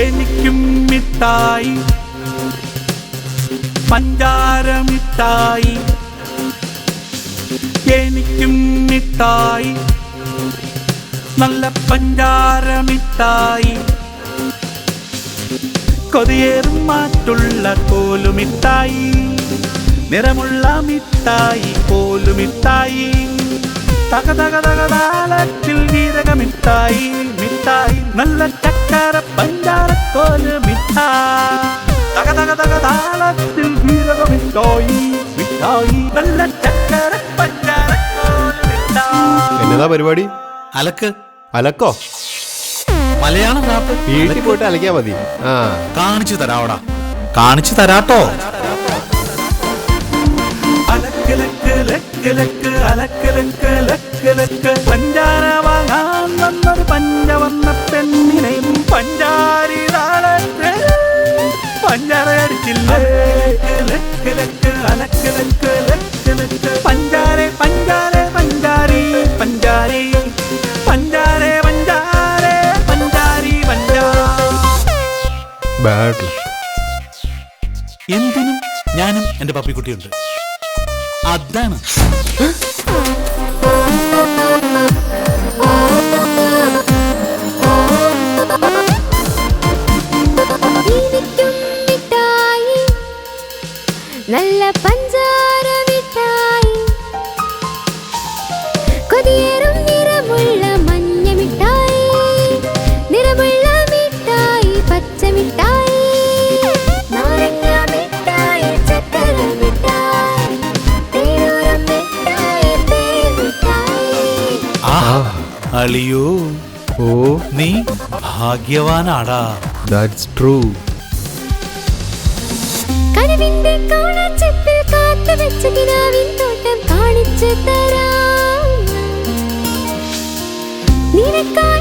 എനിക്കും മിഠായി പഞ്ചാരമിഠായി. എനിക്കും മിത്തായി നല്ല പഞ്ചാരമിത്തായി കൊതിയേറും മാറ്റുള്ള കോലുമിട്ടായി. നിറമുള്ള മിട്ടായി കോലുമിട്ടായി. തകതകതകതാലത്തിൽ വീരകമിട്ടായി. മിട്ടായി നല്ല ചക്കര പഞ്ചാര കോൽ മിഠായി തക തക തക താളത്തിൽ ജീരക മിഠായി നല്ല ചക്കര പഞ്ചാര എന്നതാ പരിപാടി? അലക്ക്. അലക്കോ? മലയാളം റാപ്പ് വീട്ടിൽ പോയിട്ട് അലക്കിയാ മതി. ആ. കാണിച്ചു തരാവടാ. കാണിച്ചു തരാട്ടോ. പഞ്ചാര വാങ്ങാൻ വന്നൊരു പഞ്ചവർണ പെണ്ണിനെയും പഞ്ചാരി ബാഡ്. എന്തിനും ഞാനും എന്റെ പപ്പിക്കുട്ടിയുണ്ട്. അതാണ്. നല്ല അളിയോ. ഓ. നീ ഭാഗ്യവാനാടാ. ദാറ്റ്സ് ട്രൂ കനവിന്റെ കാണാച്ചപ്പിൽ കാത്തു വെച്ച കിനാവിൻ തോട്ടം കാണിച്ചു തരാം. നിനക്കായി